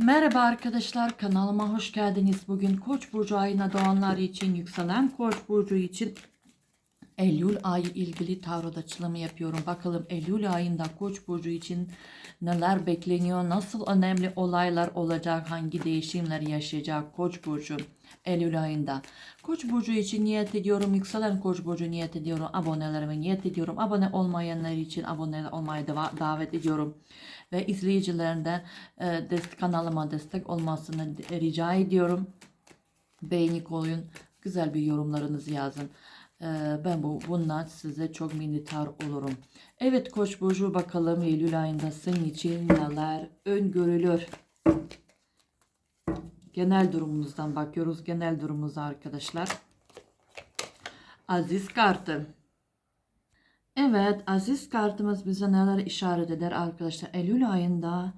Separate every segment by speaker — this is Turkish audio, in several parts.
Speaker 1: Merhaba arkadaşlar kanalıma hoş geldiniz. Bugün Koç burcu ayına doğanlar için yükselen Koç burcu için Eylül ayı ilgili tarot açılımı yapıyorum. Bakalım Eylül ayında Koç burcu için neler bekleniyor? Nasıl önemli olaylar olacak? Hangi değişimler yaşayacak Koç burcu Eylül ayında? Koç burcu için niyet ediyorum. Yükselen Koç burcu niyet ediyorum. Abonelerime niyet ediyorum. Abone olmayanlar için abone olmaya dava- davet ediyorum ve izleyicilerinden e, destek kanalıma destek olmasını rica ediyorum. Beğeni koyun, güzel bir yorumlarınızı yazın. E, ben bu bundan size çok minnettar olurum. Evet Koç burcu bakalım Eylül ayında senin için neler öngörülür. Genel durumunuzdan bakıyoruz. Genel durumumuza arkadaşlar. Aziz kartı. Evet, aziz kartımız bize neler işaret eder arkadaşlar? Eylül ayında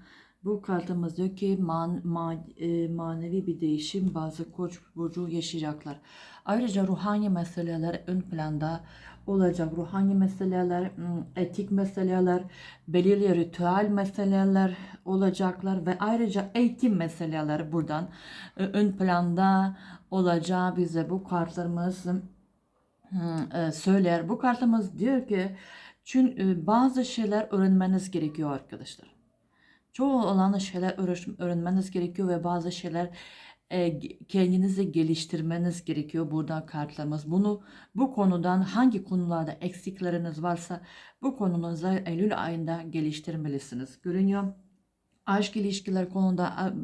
Speaker 1: bu kartımız diyor ki man, ma- e, manevi bir değişim bazı koç burcu yaşayacaklar. Ayrıca ruhani meseleler ön planda olacak. Ruhani meseleler, etik meseleler, belirli ritüel meseleler olacaklar ve ayrıca eğitim meseleleri buradan e, ön planda olacağı bize bu kartlarımız e, söyler. Bu kartımız diyor ki çünkü bazı şeyler öğrenmeniz gerekiyor arkadaşlar. Çoğu olan şeyler öğrenmeniz gerekiyor ve bazı şeyler e, kendinizi geliştirmeniz gerekiyor buradan kartlarımız. Bunu bu konudan hangi konularda eksikleriniz varsa bu konunuzu Eylül ayında geliştirmelisiniz. Görünüyor. Aşk ilişkiler konuda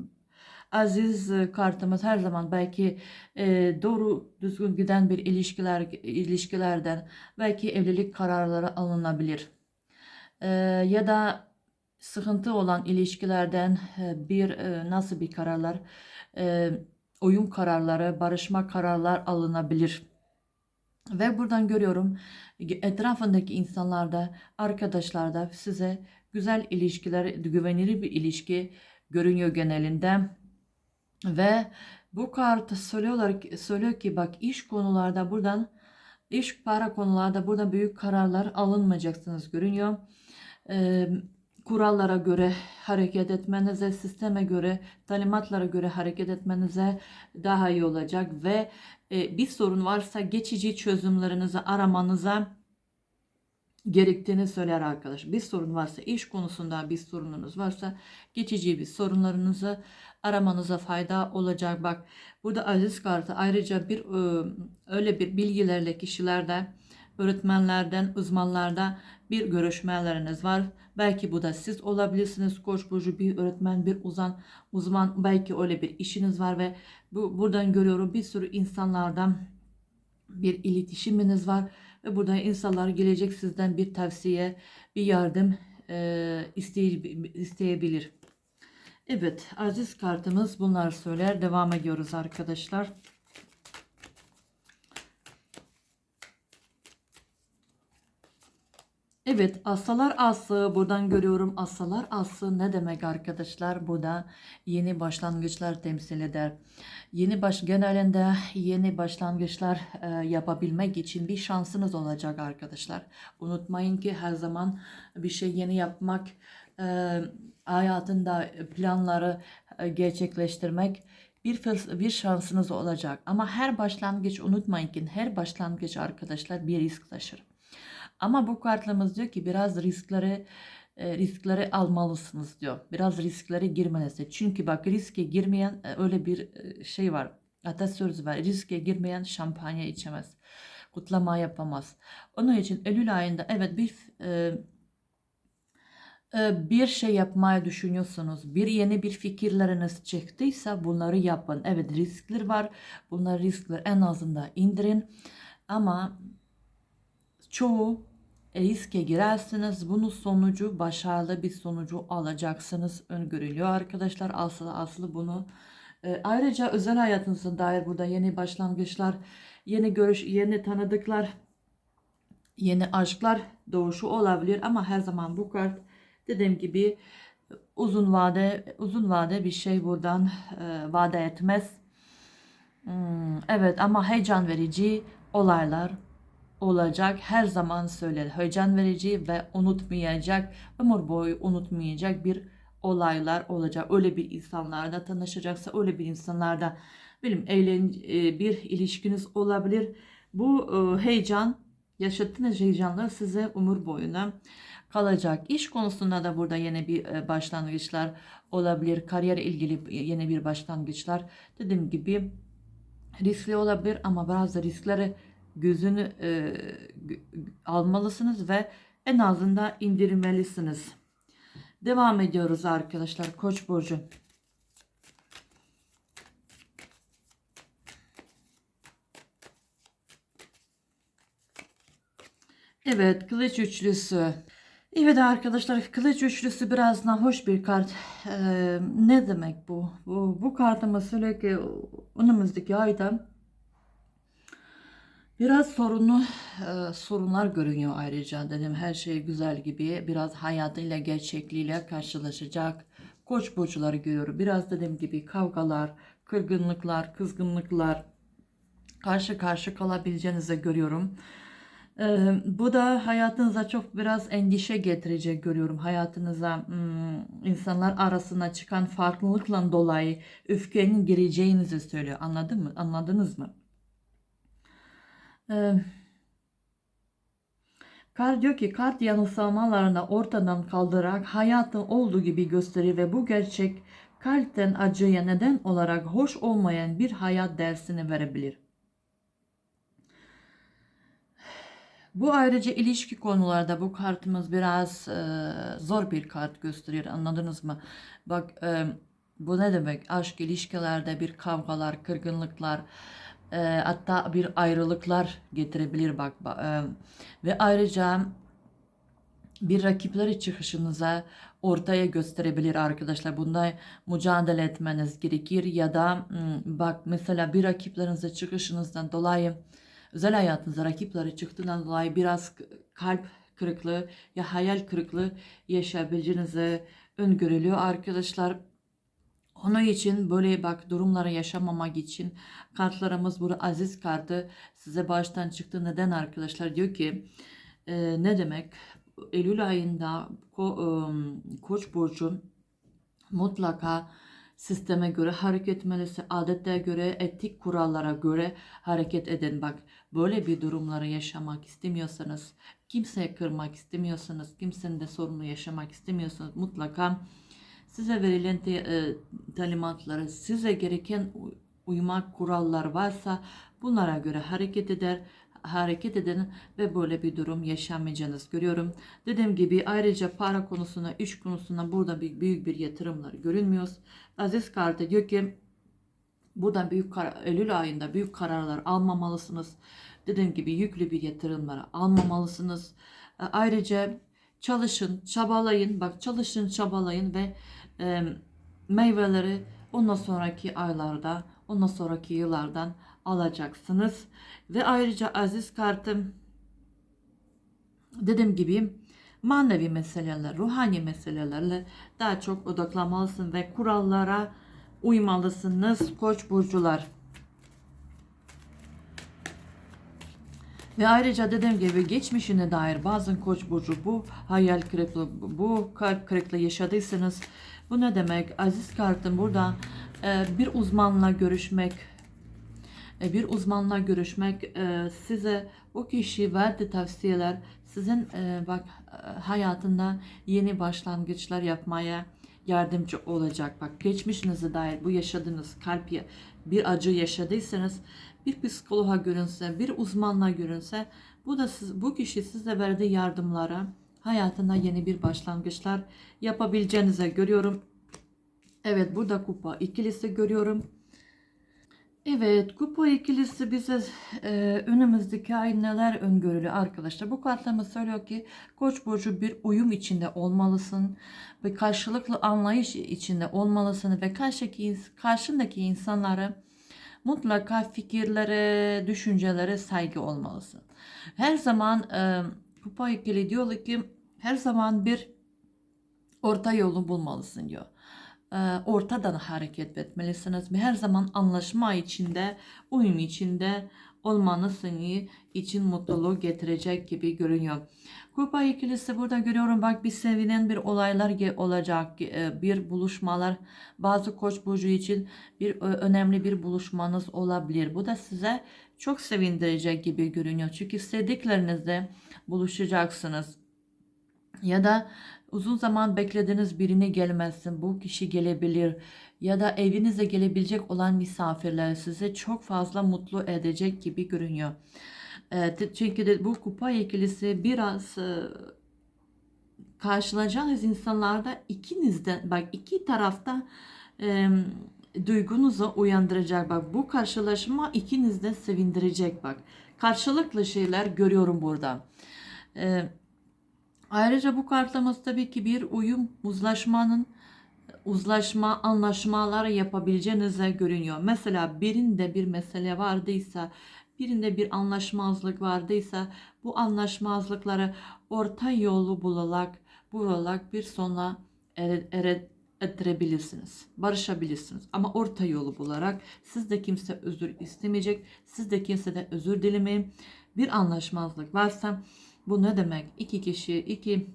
Speaker 1: aziz e, kartımız her zaman belki e, doğru düzgün giden bir ilişkiler ilişkilerden belki evlilik kararları alınabilir. E, ya da sıkıntı olan ilişkilerden e, bir e, nasıl bir kararlar e, uyum kararları, barışma kararlar alınabilir. Ve buradan görüyorum etrafındaki insanlarda, arkadaşlarda size güzel ilişkiler, güvenilir bir ilişki görünüyor genelinde. Ve bu kart söylüyorlar söylüyor ki bak iş konularda buradan iş para konularda burada büyük kararlar alınmayacaksınız görünüyor. Ee, kurallara göre hareket etmenize, sisteme göre, talimatlara göre hareket etmenize daha iyi olacak ve e, bir sorun varsa geçici çözümlerinizi aramanıza gerektiğini söyler arkadaş. Bir sorun varsa, iş konusunda bir sorununuz varsa geçici bir sorunlarınızı aramanıza fayda olacak. Bak burada aziz kartı ayrıca bir e, öyle bir bilgilerle kişilerde, öğretmenlerden, uzmanlarda bir görüşmeleriniz var. Belki bu da siz olabilirsiniz. Koç burcu bir öğretmen, bir uzman, uzman belki öyle bir işiniz var ve bu buradan görüyorum bir sürü insanlardan bir iletişiminiz var ve burada insanlar gelecek sizden bir tavsiye, bir yardım e, istey- isteyebilir. Evet, aziz kartımız bunlar söyler. Devam ediyoruz arkadaşlar. Evet, asalar ası buradan görüyorum. Asalar ası ne demek arkadaşlar? Bu da yeni başlangıçlar temsil eder. Yeni baş genelinde yeni başlangıçlar e, yapabilmek için bir şansınız olacak arkadaşlar. Unutmayın ki her zaman bir şey yeni yapmak, e, hayatında planları e, gerçekleştirmek bir bir şansınız olacak. Ama her başlangıç unutmayın ki her başlangıç arkadaşlar bir risk taşır. Ama bu kartlarımız diyor ki biraz riskleri e, riskleri almalısınız diyor. Biraz risklere girmeniz. Çünkü bak riske girmeyen e, öyle bir e, şey var. Atasözü var. Riske girmeyen şampanya içemez. Kutlama yapamaz. Onun için Eylül ayında evet bir bir şey yapmayı düşünüyorsunuz, bir yeni bir fikirleriniz çıktıysa bunları yapın. Evet riskler var. Bunlar riskler en azından indirin. Ama çoğu riske girersiniz. Bunun sonucu başarılı bir sonucu alacaksınız. Öngörülüyor arkadaşlar. Aslı aslı bunu e, ayrıca özel hayatınıza dair burada yeni başlangıçlar, yeni görüş, yeni tanıdıklar, yeni aşklar doğuşu olabilir ama her zaman bu kart dediğim gibi uzun vade uzun vade bir şey buradan e, vade etmez. Hmm, evet ama heyecan verici olaylar olacak. Her zaman söyler. Heyecan verici ve unutmayacak, ömür boyu unutmayacak bir olaylar olacak. Öyle bir insanlarla tanışacaksa öyle bir insanlarda benim eğlen e, bir ilişkiniz olabilir. Bu e, heyecan yaşadığınız heyecanlar size umur boyuna kalacak. İş konusunda da burada yeni bir e, başlangıçlar olabilir. Kariyer ilgili yeni bir başlangıçlar. Dediğim gibi riskli olabilir ama bazı riskleri gözünü e, almalısınız ve en azından indirmelisiniz. Devam ediyoruz arkadaşlar. Koç burcu. Evet, kılıç üçlüsü. Evet arkadaşlar, kılıç üçlüsü biraz hoş bir kart. Ee, ne demek bu? Bu, bu kartımız sürekli önümüzdeki ayda biraz sorunlu e, sorunlar görünüyor ayrıca. Dedim her şey güzel gibi biraz hayatıyla, gerçekliğiyle karşılaşacak. Koç burçları görüyorum. Biraz dediğim gibi kavgalar, kırgınlıklar, kızgınlıklar karşı karşı kalabileceğinizi görüyorum. Ee, bu da hayatınıza çok biraz endişe getirecek görüyorum. Hayatınıza hmm, insanlar arasına çıkan farklılıkla dolayı öfkenin gireceğinizi söylüyor. Anladın mı? Anladınız mı? Ee, Kart diyor ki kart yanılsamalarını ortadan kaldırarak hayatın olduğu gibi gösterir ve bu gerçek kalpten acıya neden olarak hoş olmayan bir hayat dersini verebilir. Bu ayrıca ilişki konularda bu kartımız biraz e, zor bir kart gösteriyor anladınız mı? Bak e, bu ne demek? Aşk ilişkilerde bir kavgalar, kırgınlıklar, e, hatta bir ayrılıklar getirebilir bak. ba- e, ve ayrıca bir rakipleri çıkışınıza ortaya gösterebilir arkadaşlar. Bunda mücadele etmeniz gerekir ya da hmm, bak mesela bir rakiplerinize çıkışınızdan dolayı özel hayatınızda rakipleri çıktığından dolayı biraz kalp kırıklığı ya hayal kırıklığı yaşayabileceğinizi öngörülüyor arkadaşlar. Onun için böyle bak durumları yaşamamak için kartlarımız burada aziz kartı size baştan çıktı. Neden arkadaşlar? Diyor ki e, ne demek? Eylül ayında ko, e, Koç burcu mutlaka sisteme göre hareket etmelisin. Adetlere göre, etik kurallara göre hareket edin. Bak böyle bir durumları yaşamak istemiyorsanız, kimseye kırmak istemiyorsanız, kimsenin de sorunu yaşamak istemiyorsanız mutlaka size verilen te- e, talimatları, size gereken uymak kurallar varsa bunlara göre hareket eder, hareket edin ve böyle bir durum yaşamayacağınız görüyorum. Dediğim gibi ayrıca para konusuna, iş konusuna burada bir, büyük bir yatırımlar görünmüyor. Aziz kartı diyor ki buradan büyük Eylül ayında büyük kararlar almamalısınız. Dediğim gibi yüklü bir yatırımları almamalısınız. E, Ayrıca çalışın, çabalayın. Bak çalışın, çabalayın ve e, meyveleri ondan sonraki aylarda, ondan sonraki yıllardan alacaksınız. Ve ayrıca aziz kartım dediğim gibi manevi meseleler, ruhani meselelerle daha çok odaklanmalısın ve kurallara uymalısınız koç burcular. Ve ayrıca dediğim gibi geçmişine dair bazen koç burcu bu hayal kırıklığı, bu kalp kırıklığı yaşadıysanız bu ne demek? Aziz kartım burada e, bir uzmanla görüşmek, e, bir uzmanla görüşmek e, size o kişi verdiği tavsiyeler sizin e, bak e, hayatında yeni başlangıçlar yapmaya yardımcı olacak. Bak geçmişinize dair bu yaşadığınız kalp bir acı yaşadıysanız bir psikoloğa görünse, bir uzmanla görünse bu da siz, bu kişi size verdiği yardımlara hayatında yeni bir başlangıçlar yapabileceğinize görüyorum. Evet burada kupa ikilisi görüyorum. Evet, kupa ikilisi bize e, önümüzdeki ay neler öngörülü arkadaşlar. Bu kartlarımız söylüyor ki Koç burcu bir uyum içinde olmalısın ve karşılıklı anlayış içinde olmalısın ve karşıdaki karşındaki insanlara mutlaka fikirlere, düşüncelere saygı olmalısın. Her zaman e, kupa ikili diyor ki her zaman bir orta yolu bulmalısın diyor. E, ortadan hareket etmelisiniz. Her zaman anlaşma içinde, uyum içinde olmanız seni için mutluluğu getirecek gibi görünüyor. Kupa ikilisi burada görüyorum bak bir sevinen bir olaylar olacak e, bir buluşmalar bazı koç burcu için bir önemli bir buluşmanız olabilir. Bu da size çok sevindirecek gibi görünüyor. Çünkü istediklerinizde buluşacaksınız. Ya da uzun zaman beklediğiniz birini gelmesin. Bu kişi gelebilir. Ya da evinize gelebilecek olan misafirler size çok fazla mutlu edecek gibi görünüyor. E, t- çünkü de bu kupa ikilisi biraz e, karşılayacağınız insanlarda ikinizden bak iki tarafta e, duygunuzu uyandıracak bak bu karşılaşma ikiniz de sevindirecek bak karşılıklı şeyler görüyorum burada. E, ayrıca bu kartımız tabii ki bir uyum uzlaşmanın uzlaşma anlaşmalar yapabileceğinize görünüyor. Mesela birinde bir mesele vardıysa birinde bir anlaşmazlık vardıysa bu anlaşmazlıkları orta yolu bularak bularak bir sona ere, ere. Barışabilirsiniz. Ama orta yolu bularak siz de kimse özür istemeyecek. Siz de kimse de özür dilemeyin. Bir anlaşmazlık varsa bu ne demek? İki kişi, iki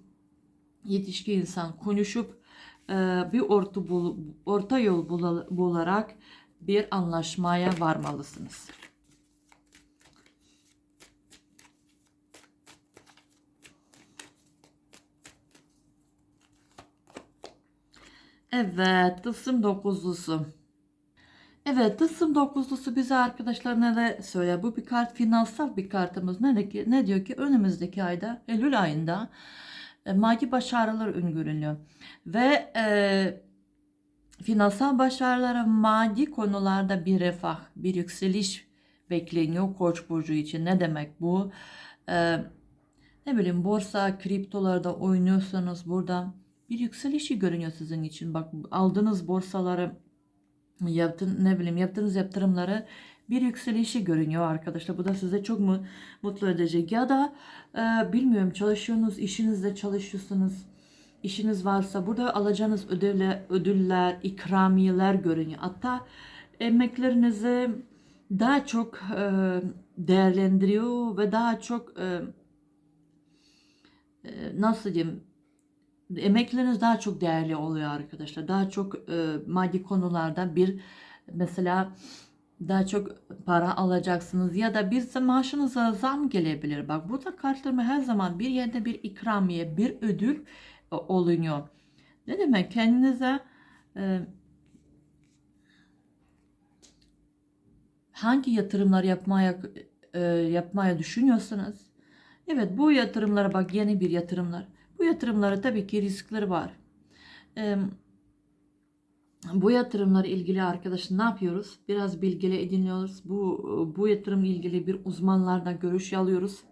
Speaker 1: yetişkin insan konuşup e, bir orta, bul, orta yol bula- bularak bir anlaşmaya varmalısınız. Evet, tılsım dokuzlusu. Evet, tılsım dokuzlusu bize arkadaşlar ne söylüyor? Bu bir kart, finansal bir kartımız. Ne, ne diyor ki önümüzdeki ayda, Eylül ayında e, maddi başarılar öngörülüyor. Ve e, finansal başarılara maddi konularda bir refah, bir yükseliş bekleniyor Koç burcu için. Ne demek bu? E, ne bileyim borsa, kriptolarda oynuyorsanız burada bir yükselişi görünüyor sizin için. Bak aldığınız borsaları yaptın ne bileyim yaptığınız yatırımları bir yükselişi görünüyor arkadaşlar. Bu da size çok mu mutlu edecek. Ya da e, bilmiyorum çalışıyorsunuz, işinizde çalışıyorsunuz. işiniz varsa burada alacağınız ödevler, ödüller, ikramiyeler görünüyor. Hatta emeklerinizi daha çok e, değerlendiriyor ve daha çok e, e, nasıl diyeyim emekleriniz daha çok değerli oluyor arkadaşlar. Daha çok e, maddi konularda bir mesela daha çok para alacaksınız ya da bir maaşınıza zam gelebilir. Bak burada kartlarımı her zaman bir yerde bir ikramiye, bir ödül e, olunuyor. Ne demek? Kendinize e, hangi yatırımlar yapmaya e, yapmaya düşünüyorsanız evet bu yatırımlara bak yeni bir yatırımlar. Bu yatırımlara tabii ki riskleri var. E, bu yatırımlar ilgili arkadaşlar ne yapıyoruz? Biraz bilgili ediniyoruz. Bu bu yatırım ilgili bir uzmanlardan görüş alıyoruz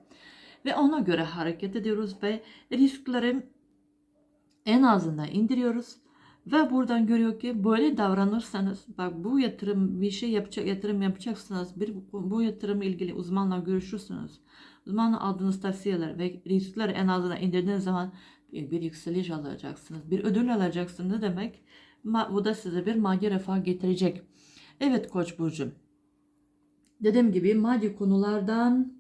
Speaker 1: ve ona göre hareket ediyoruz ve riskleri en azından indiriyoruz ve buradan görüyor ki böyle davranırsanız bak bu yatırım bir şey yapacak yatırım yapacaksınız bir bu yatırım ilgili uzmanla görüşürsünüz uzmanla aldığınız tavsiyeler ve riskleri en azından indirdiğiniz zaman bir, bir yükseliş alacaksınız bir ödül alacaksınız. Ne demek? Bu da size bir maddi refah getirecek. Evet koç burcu. Dediğim gibi maddi konulardan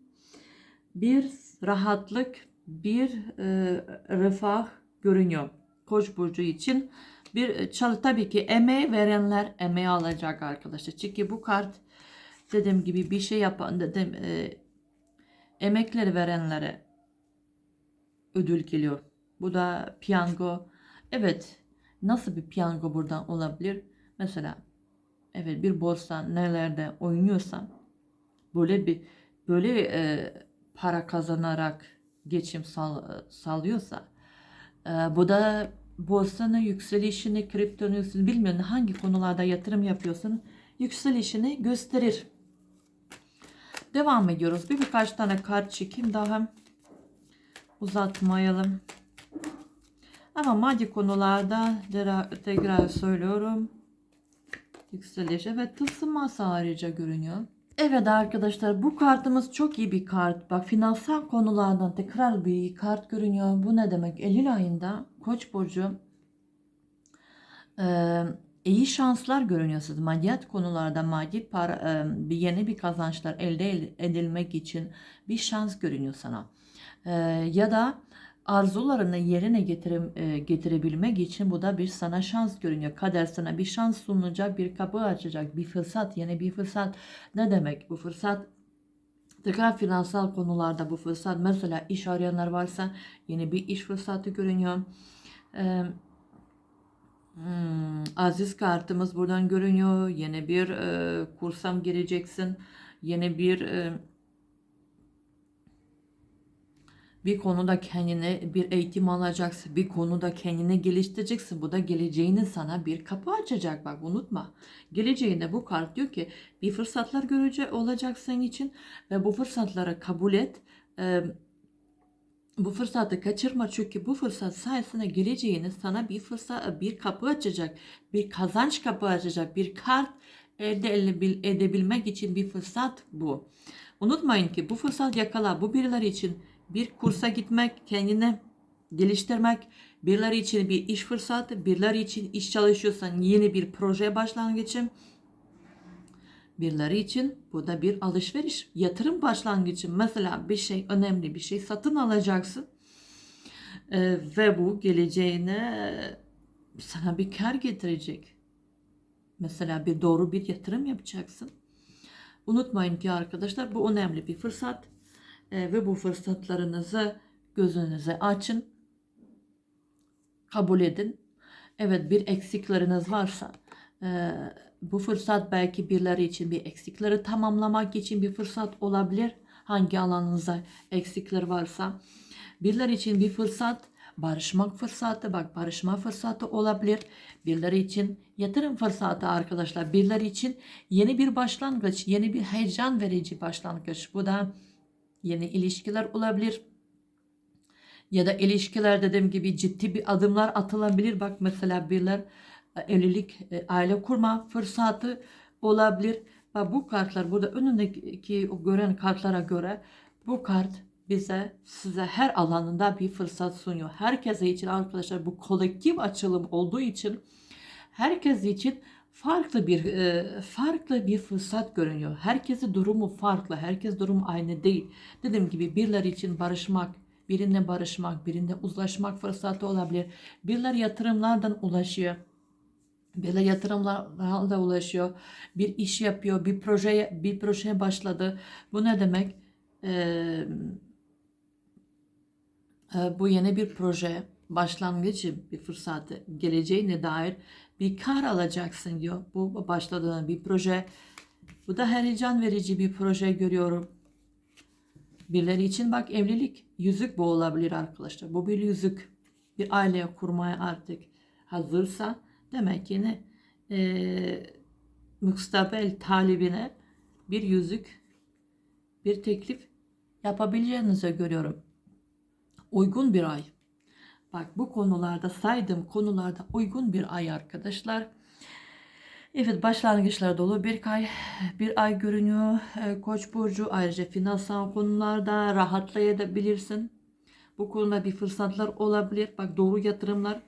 Speaker 1: bir rahatlık bir e, refah görünüyor. Koç burcu için bir çalı tabii ki emeği verenler emeği alacak arkadaşlar. Çünkü bu kart dediğim gibi bir şey yapan dedim e, emekleri verenlere ödül geliyor. Bu da piyango. Evet. Nasıl bir piyango buradan olabilir? Mesela evet bir borsa nelerde oynuyorsan böyle bir böyle e, para kazanarak geçim sağ, sağlıyorsa e, bu da borsanın yükselişini, kriptonun yükselişini bilmiyorum hangi konularda yatırım yapıyorsan yükselişini gösterir. Devam ediyoruz. Bir birkaç tane kart çekeyim daha uzatmayalım. Ama maddi konularda tekrar söylüyorum. Yükseliş. Evet tılsım masa ayrıca görünüyor. Evet arkadaşlar bu kartımız çok iyi bir kart. Bak finansal konulardan tekrar bir kart görünüyor. Bu ne demek? Eylül ayında Koç burcu Ee, iyi şanslar görünüyor siz maddiyat konularda maddi para, e, yeni bir kazançlar elde el- edilmek için bir şans görünüyor sana. Ee, ya da arzularını yerine getirim, e, getirebilmek için bu da bir sana şans görünüyor. Kader sana bir şans sunacak, bir kapı açacak, bir fırsat, yeni bir fırsat. Ne demek bu fırsat? Tekrar finansal konularda bu fırsat. Mesela iş arayanlar varsa yeni bir iş fırsatı görünüyor. Ee, Hmm, aziz kartımız buradan görünüyor. Yeni bir e, kursam gireceksin. Yeni bir e, bir konuda kendine bir eğitim alacaksın. Bir konuda kendini geliştireceksin. Bu da geleceğini sana bir kapı açacak. Bak unutma. Geleceğinde bu kart diyor ki bir fırsatlar görecek olacak senin için ve bu fırsatları kabul et. E, bu fırsatı kaçırma çünkü bu fırsat sayesinde geleceğini sana bir fırsat bir kapı açacak. Bir kazanç kapı açacak. Bir kart elde edebil- edebilmek için bir fırsat bu. Unutmayın ki bu fırsat yakala. Bu birileri için bir kursa gitmek, kendini geliştirmek, birileri için bir iş fırsatı, birileri için iş çalışıyorsan yeni bir projeye başlangıcı, birileri için bu da bir alışveriş, yatırım başlangıcı. Mesela bir şey önemli bir şey satın alacaksın Ee, ve bu geleceğine sana bir kar getirecek. Mesela bir doğru bir yatırım yapacaksın. Unutmayın ki arkadaşlar bu önemli bir fırsat Ee, ve bu fırsatlarınızı gözünüze açın, kabul edin. Evet bir eksikleriniz varsa e, bu fırsat belki birileri için bir eksikleri tamamlamak için bir fırsat olabilir. Hangi alanınızda eksikler varsa. Birileri için bir fırsat, barışmak fırsatı, bak barışma fırsatı olabilir. Birileri için yatırım fırsatı arkadaşlar. Birileri için yeni bir başlangıç, yeni bir heyecan verici başlangıç. Bu da yeni ilişkiler olabilir. Ya da ilişkiler dediğim gibi ciddi bir adımlar atılabilir. Bak mesela birler e, evlilik, e, aile kurma fırsatı olabilir. Ve bu kartlar burada önündeki o gören kartlara göre bu kart bize size her alanında bir fırsat sunuyor. Herkese için arkadaşlar bu kolektif açılım olduğu için herkes için farklı bir e, farklı bir fırsat görünüyor. Herkesin durumu farklı. Herkes durum aynı değil. Dediğim gibi birileri için barışmak, birine barışmak, birine uzlaşmak fırsatı olabilir. Birileri yatırımlardan ulaşıyor. Birileri yatırımlarla ulaşıyor. Bir iş yapıyor, bir projeye bir projeye başladı. Bu ne demek? Ee, e, bu yeni bir proje başlangıcı bir fırsatı geleceğine dair bir kar alacaksın diyor. Bu başladığın bir proje. Bu da heyecan verici bir proje görüyorum. Birileri için bak evlilik, yüzük bu olabilir arkadaşlar. Bu bir yüzük. Bir aile kurmaya artık hazırsa demek ki ne? Ee, müstakbel talibine bir yüzük, bir teklif yapabileceğinizi görüyorum. Uygun bir ay. Bak bu konularda saydığım konularda uygun bir ay arkadaşlar. Evet başlangıçlar dolu bir ay, bir ay görünüyor. Ee, Koç burcu ayrıca finansal konularda rahatlayabilirsin. Bu konuda bir fırsatlar olabilir. Bak doğru yatırımlar,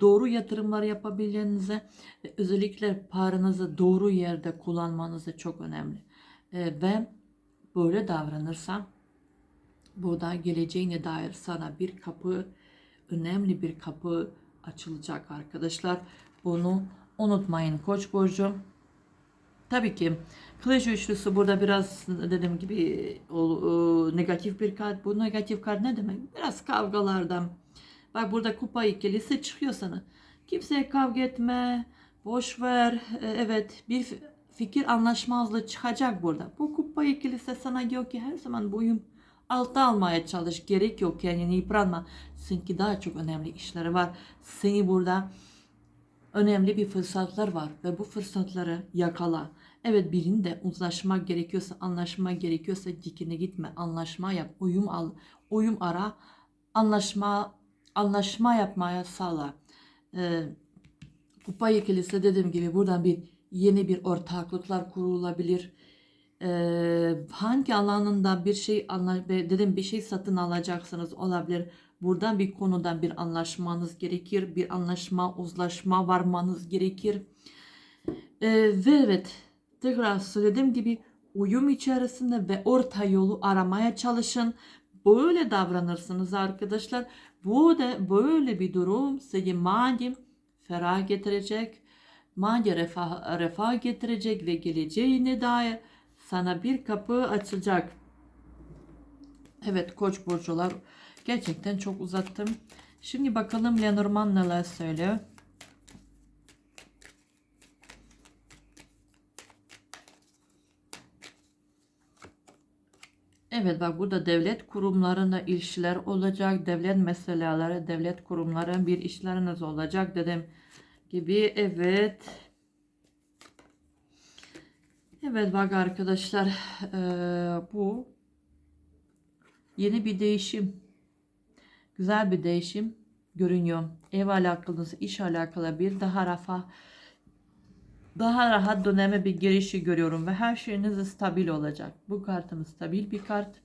Speaker 1: doğru yatırımlar yapabileceğinize ve özellikle paranızı doğru yerde kullanmanız da çok önemli. Ee, ve böyle davranırsan bu da geleceğine dair sana bir kapı, önemli bir kapı açılacak arkadaşlar. Bunu unutmayın Koç burcu. Tabii ki Kılıç üçlüsü burada biraz dediğim gibi o, o, negatif bir kart. Bu negatif kart ne demek? Biraz kavgalardan. Bak burada kupa ikilisi çıkıyor sana. Kimseye kavga etme, boş ver. E, Evet bir fikir anlaşmazlığı çıkacak burada. Bu kupa ikilisi sana diyor ki her zaman boyun altta almaya çalış. Gerek yok kendini yıpranma. Seninki daha çok önemli işleri var. Seni burada önemli bir fırsatlar var ve bu fırsatları yakala. Evet birinde uzlaşmak gerekiyorsa, anlaşma gerekiyorsa dikine gitme. Anlaşma yap, uyum al, uyum ara, anlaşma anlaşma yapmaya sağla. Ee, kupa ikilisi dediğim gibi buradan bir yeni bir ortaklıklar kurulabilir. Ee, hangi alanında bir şey dedim bir şey satın alacaksınız olabilir. Buradan bir konudan bir anlaşmanız gerekir. Bir anlaşma, uzlaşma varmanız gerekir. Ee, ve evet tekrar söylediğim gibi uyum içerisinde ve orta yolu aramaya çalışın. Böyle davranırsınız arkadaşlar. Bu da böyle bir durum sizi madem ferah getirecek, maddi refah, refah getirecek ve geleceğine dair sana bir kapı açacak. Evet koç burcular gerçekten çok uzattım. Şimdi bakalım Lenormand neler söylüyor. Evet bak burada devlet kurumlarında ilişkiler olacak. Devlet meseleleri, devlet kurumları bir işleriniz olacak dedim gibi. Evet. Evet bak arkadaşlar eee, bu yeni bir değişim. Güzel bir değişim görünüyor. Ev alakalı, iş alakalı bir daha rafa daha rahat döneme bir girişi görüyorum ve her şeyiniz stabil olacak. Bu kartımız stabil bir kart.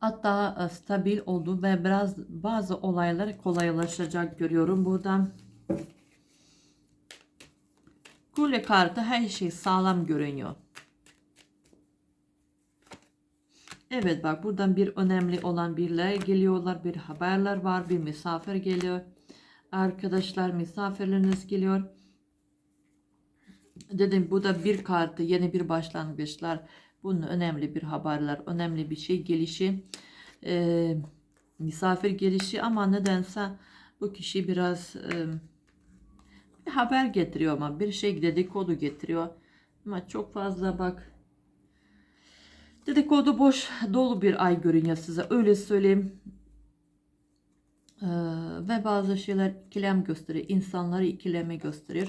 Speaker 1: Hatta e, stabil oldu ve biraz bazı olaylar kolaylaşacak görüyorum buradan. Kule kartı her şey sağlam görünüyor. Evet bak buradan bir önemli olan birler geliyorlar. Bir haberler var. Bir misafir geliyor. Arkadaşlar misafirleriniz geliyor. Dedim bu da bir kartı yeni bir başlangıçlar. Bunun önemli bir haberler. Önemli bir şey gelişi. Ee, misafir gelişi ama nedense bu kişi biraz e, bir haber getiriyor ama bir şey dedikodu getiriyor. Ama çok fazla bak Dedikodu boş dolu bir ay görünüyor size öyle söyleyeyim. Ve bazı şeyler ikilem gösterir. İnsanları ikileme gösterir.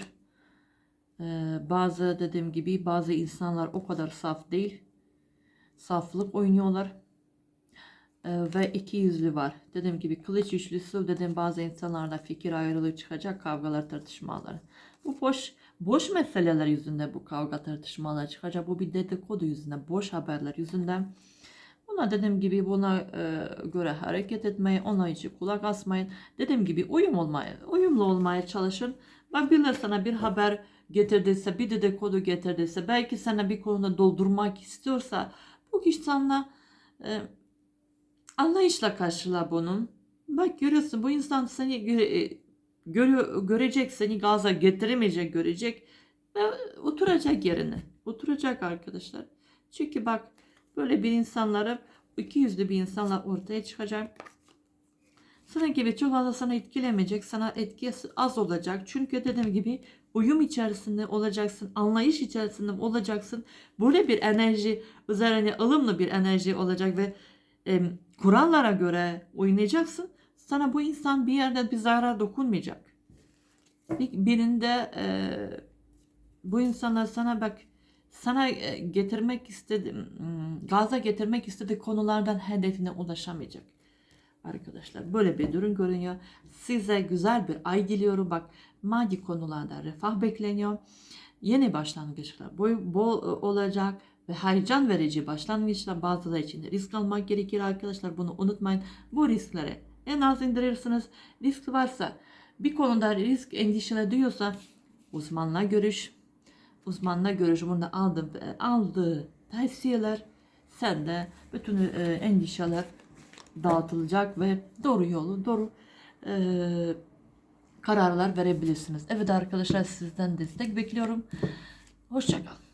Speaker 1: Ee, bazı dediğim gibi bazı insanlar o kadar saf değil. Saflık oynuyorlar. Ee, ve iki yüzlü var. Dediğim gibi kılıç üçlüsü dedim bazı insanlarda fikir ayrılığı çıkacak kavgalar tartışmalar. Bu boş boş meseleler yüzünden bu kavga tartışmalar çıkacak. Bu bir dedikodu yüzünden boş haberler yüzünden. Buna dediğim gibi buna e, göre hareket etmeyi, ona için kulak asmayın. Dediğim gibi uyum olmaya, uyumlu olmaya çalışın. Bak birileri sana bir haber getirdiyse, bir dedikodu getirdiyse, belki sana bir konuda doldurmak istiyorsa bu kişi sana e, anlayışla karşıla bunun. Bak görüyorsun bu insan seni göre, e, görüyor, görecek, seni gaza getiremeyecek, görecek ve oturacak yerine. Oturacak arkadaşlar. Çünkü bak böyle bir insanlara iki yüzlü bir insanlar ortaya çıkacak. Sana gibi çok fazla sana etkilemeyecek. Sana etkisi az olacak. Çünkü dediğim gibi uyum içerisinde olacaksın. Anlayış içerisinde olacaksın. Böyle bir enerji üzerine ılımlı bir enerji olacak ve e, kurallara göre oynayacaksın. Sana bu insan bir yerde bir zarar dokunmayacak. Bir, birinde e, bu insanlar sana bak sana e, getirmek istedim gaza getirmek istediği konulardan hedefine ulaşamayacak. Arkadaşlar böyle bir durum görünüyor. Size güzel bir ay diliyorum. Bak maddi konularda refah bekleniyor. Yeni başlangıçlar bol, bol e, olacak ve heyecan verici başlangıçlar bazıları için risk almak gerekir arkadaşlar. Bunu unutmayın. Bu risklere en az indirirsiniz. Risk varsa bir konuda risk endişeli duyuyorsa uzmanla görüş. Uzmanla görüş. Burada aldığı, aldığı tavsiyeler sende bütün e, endişeler dağıtılacak ve doğru yolu, doğru e, kararlar verebilirsiniz. Evet arkadaşlar sizden destek bekliyorum. Hoşçakalın.